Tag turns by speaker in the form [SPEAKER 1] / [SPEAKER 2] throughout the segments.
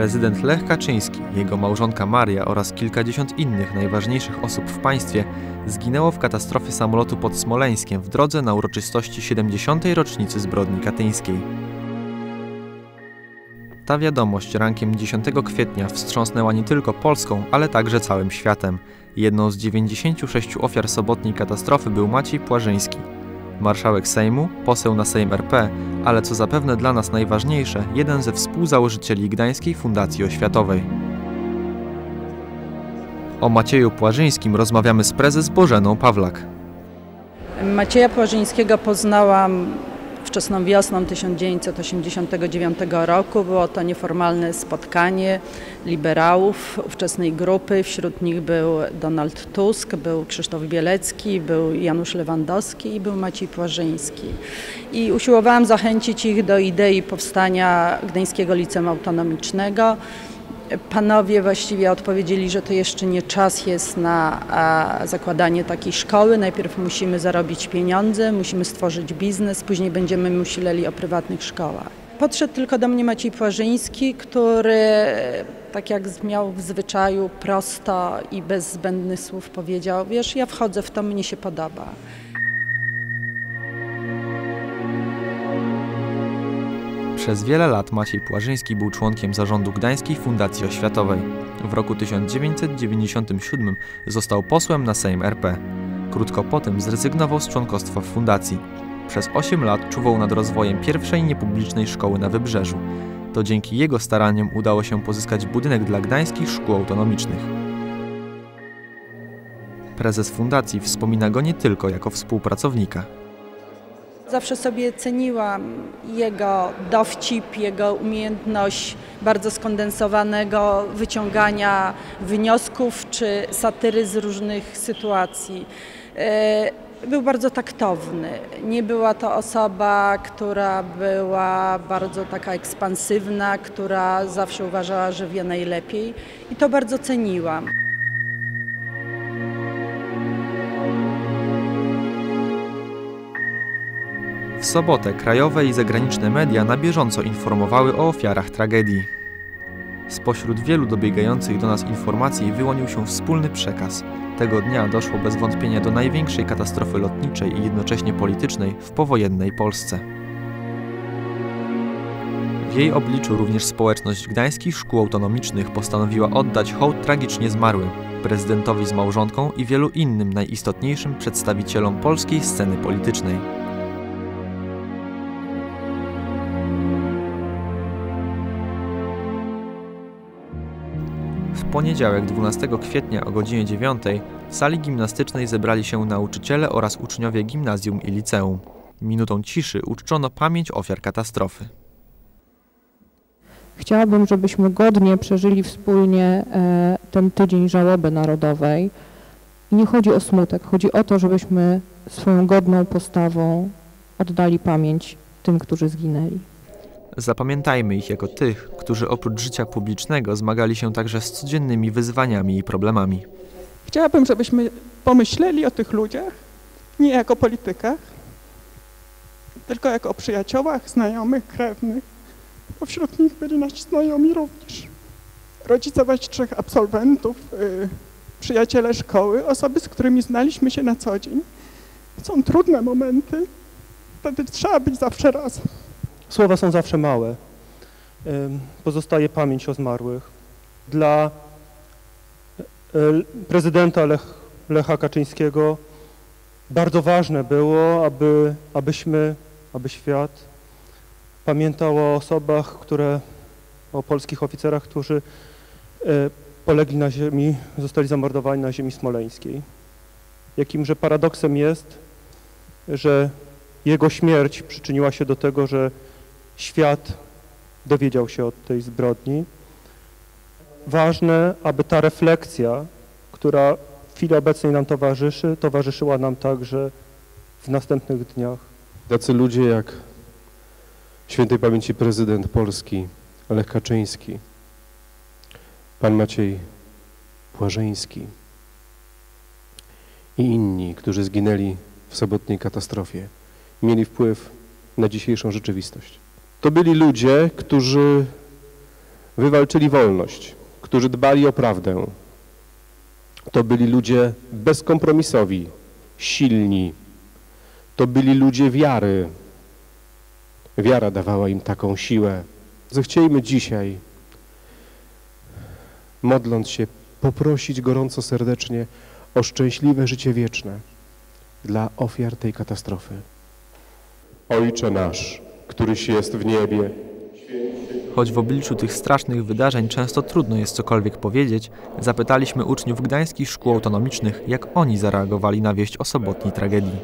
[SPEAKER 1] Prezydent Lech Kaczyński, jego małżonka Maria oraz kilkadziesiąt innych najważniejszych osób w państwie zginęło w katastrofie samolotu pod Smoleńskiem w drodze na uroczystości 70. rocznicy zbrodni katyńskiej. Ta wiadomość rankiem 10 kwietnia wstrząsnęła nie tylko Polską, ale także całym światem. Jedną z 96 ofiar sobotniej katastrofy był Maciej Płażyński, marszałek Sejmu, poseł na Sejm RP, ale co zapewne dla nas najważniejsze, jeden ze współzałożycieli Gdańskiej Fundacji Oświatowej. O Macieju Płażyńskim rozmawiamy z prezes Bożeną Pawlak.
[SPEAKER 2] Macieja Płażyńskiego poznałam wczesną wiosną 1989 roku. Było to nieformalne spotkanie liberałów ówczesnej grupy. Wśród nich był Donald Tusk, był Krzysztof Bielecki, był Janusz Lewandowski i był Maciej Płażyński. I usiłowałam zachęcić ich do idei powstania Gdańskiego Liceum Autonomicznego. Panowie właściwie odpowiedzieli, że to jeszcze nie czas jest na zakładanie takiej szkoły. Najpierw musimy zarobić pieniądze, musimy stworzyć biznes, później będziemy myśleli o prywatnych szkołach. Podszedł tylko do mnie Maciej Płażyński, który, tak jak miał w zwyczaju, prosto i bez zbędnych słów powiedział: Wiesz, ja wchodzę w to, mnie się podoba.
[SPEAKER 1] Przez wiele lat Maciej Płażyński był członkiem zarządu Gdańskiej Fundacji Oświatowej. W roku 1997 został posłem na Sejm RP. Krótko potem zrezygnował z członkostwa w fundacji. Przez 8 lat czuwał nad rozwojem pierwszej niepublicznej szkoły na Wybrzeżu. To dzięki jego staraniom udało się pozyskać budynek dla gdańskich szkół autonomicznych. Prezes fundacji wspomina go nie tylko jako współpracownika.
[SPEAKER 2] Zawsze sobie ceniłam jego dowcip, jego umiejętność bardzo skondensowanego wyciągania wniosków czy satyry z różnych sytuacji. E, był bardzo taktowny. Nie była to osoba, która była bardzo taka ekspansywna, która zawsze uważała, że wie najlepiej i to bardzo ceniłam.
[SPEAKER 1] Sobotę krajowe i zagraniczne media na bieżąco informowały o ofiarach tragedii. Spośród wielu dobiegających do nas informacji wyłonił się wspólny przekaz. Tego dnia doszło bez wątpienia do największej katastrofy lotniczej i jednocześnie politycznej w powojennej Polsce. W jej obliczu również społeczność gdańskich szkół autonomicznych postanowiła oddać hołd tragicznie zmarłym, prezydentowi z małżonką i wielu innym najistotniejszym przedstawicielom polskiej sceny politycznej. Poniedziałek 12 kwietnia o godzinie 9 w sali gimnastycznej zebrali się nauczyciele oraz uczniowie gimnazjum i liceum. Minutą ciszy uczczono pamięć ofiar katastrofy.
[SPEAKER 3] Chciałabym, żebyśmy godnie przeżyli wspólnie e, ten tydzień żałoby narodowej. Nie chodzi o smutek, chodzi o to, żebyśmy swoją godną postawą oddali pamięć tym, którzy zginęli.
[SPEAKER 1] Zapamiętajmy ich jako tych, którzy oprócz życia publicznego zmagali się także z codziennymi wyzwaniami i problemami.
[SPEAKER 4] Chciałabym, żebyśmy pomyśleli o tych ludziach nie jako politykach, tylko jako o przyjaciołach, znajomych, krewnych, bo wśród nich byli nasi znajomi również. Rodzice trzech absolwentów, yy, przyjaciele szkoły, osoby, z którymi znaliśmy się na co dzień. Są trudne momenty, wtedy trzeba być zawsze razem.
[SPEAKER 5] Słowa są zawsze małe. Pozostaje pamięć o zmarłych. Dla e, prezydenta Lech, Lecha Kaczyńskiego bardzo ważne było, aby, abyśmy, aby świat pamiętał o osobach, które, o polskich oficerach, którzy e, polegli na ziemi, zostali zamordowani na ziemi smoleńskiej. Jakimże paradoksem jest, że jego śmierć przyczyniła się do tego, że świat dowiedział się o tej zbrodni. Ważne, aby ta refleksja, która w chwili obecnej nam towarzyszy, towarzyszyła nam także w następnych dniach.
[SPEAKER 6] Tacy ludzie jak świętej pamięci prezydent Polski Lech Kaczyński, pan Maciej Płażyński i inni, którzy zginęli w sobotniej katastrofie, mieli wpływ na dzisiejszą rzeczywistość. To byli ludzie, którzy wywalczyli wolność, którzy dbali o prawdę. To byli ludzie bezkompromisowi, silni. To byli ludzie wiary. Wiara dawała im taką siłę. Zechciejmy dzisiaj, modląc się, poprosić gorąco serdecznie o szczęśliwe życie wieczne dla ofiar tej katastrofy. Ojcze nasz, któryś jest w niebie,
[SPEAKER 1] Choć w obliczu tych strasznych wydarzeń często trudno jest cokolwiek powiedzieć, zapytaliśmy uczniów gdańskich szkół autonomicznych, jak oni zareagowali na wieść o sobotniej tragedii.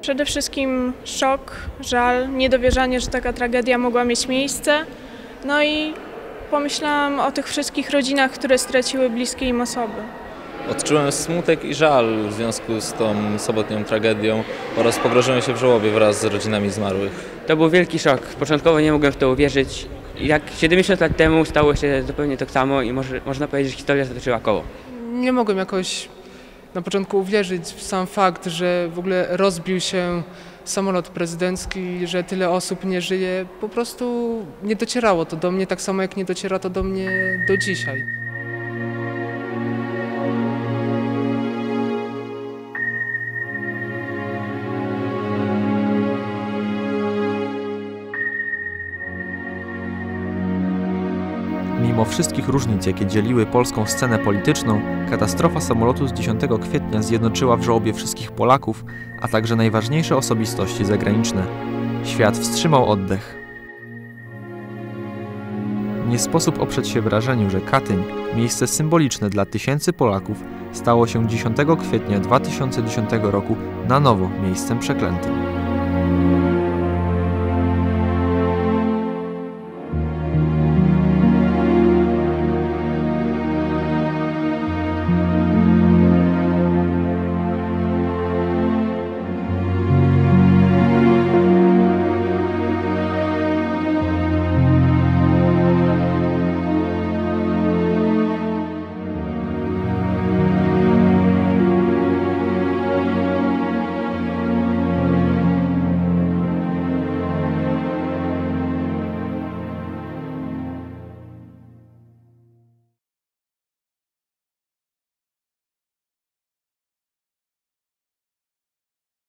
[SPEAKER 7] Przede wszystkim szok, żal, niedowierzanie, że taka tragedia mogła mieć miejsce. No i pomyślałam o tych wszystkich rodzinach, które straciły bliskie im osoby.
[SPEAKER 8] Odczułem smutek i żal w związku z tą sobotnią tragedią oraz pogrążyłem się w żałobie wraz z rodzinami zmarłych.
[SPEAKER 9] To był wielki szok. Początkowo nie mogłem w to uwierzyć. Jak 70 lat temu stało się zupełnie tak samo i może, można powiedzieć, że historia zatoczyła koło.
[SPEAKER 10] Nie mogłem jakoś na początku uwierzyć w sam fakt, że w ogóle rozbił się samolot prezydencki, że tyle osób nie żyje. Po prostu nie docierało to do mnie tak samo, jak nie dociera to do mnie do dzisiaj.
[SPEAKER 1] Mimo wszystkich różnic, jakie dzieliły polską scenę polityczną, katastrofa samolotu z 10 kwietnia zjednoczyła w żałobie wszystkich Polaków, a także najważniejsze osobistości zagraniczne. Świat wstrzymał oddech. Nie sposób oprzeć się wrażeniu, że Katyń, miejsce symboliczne dla tysięcy Polaków, stało się 10 kwietnia 2010 roku na nowo miejscem przeklętym.